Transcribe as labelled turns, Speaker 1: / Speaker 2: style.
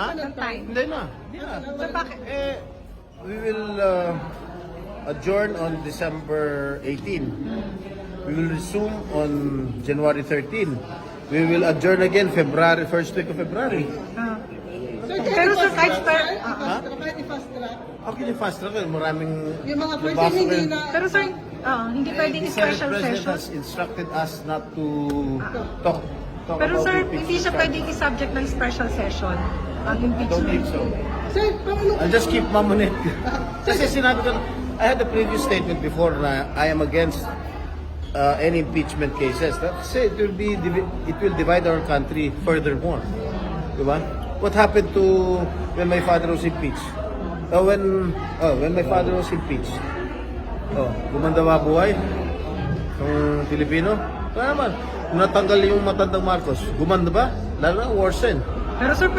Speaker 1: Ha?
Speaker 2: Ng time.
Speaker 1: Hindi na. Hindi na.
Speaker 2: So, bakit?
Speaker 1: Eh, we will uh, adjourn on December 18. We will resume on January 13. We will adjourn again February, first week of February.
Speaker 2: Ah. Pero sir, kahit pa...
Speaker 3: Ah,
Speaker 2: ah.
Speaker 3: Kahit i-fast track.
Speaker 1: Okay, yung fast track, yun, maraming...
Speaker 3: Yung mga
Speaker 1: nabasa
Speaker 3: person
Speaker 1: ko
Speaker 3: hindi
Speaker 1: yun.
Speaker 3: na...
Speaker 2: Pero sir, ah, hindi pwedeng
Speaker 1: The
Speaker 2: special
Speaker 1: President
Speaker 2: session.
Speaker 1: has instructed us not to talk, talk
Speaker 2: Pero
Speaker 1: about
Speaker 2: sir, hindi siya pwedeng i-subject ng special session ang
Speaker 1: I don't think
Speaker 2: impeachment.
Speaker 1: so.
Speaker 3: Sir, paano...
Speaker 1: I'll just keep mum on it. Kasi sinabi ko, I had a previous statement before na I am against uh, any impeachment cases. Kasi it will be divi- it will divide our country furthermore. Diba? What happened to when my father was impeached? Uh, when oh, when my father was impeached. Oh, gumanda ba buhay? Ng Pilipino? Kaya naman, natanggal yung matandang Marcos. Gumanda ba? Lalo na worsen.
Speaker 2: Pero sir,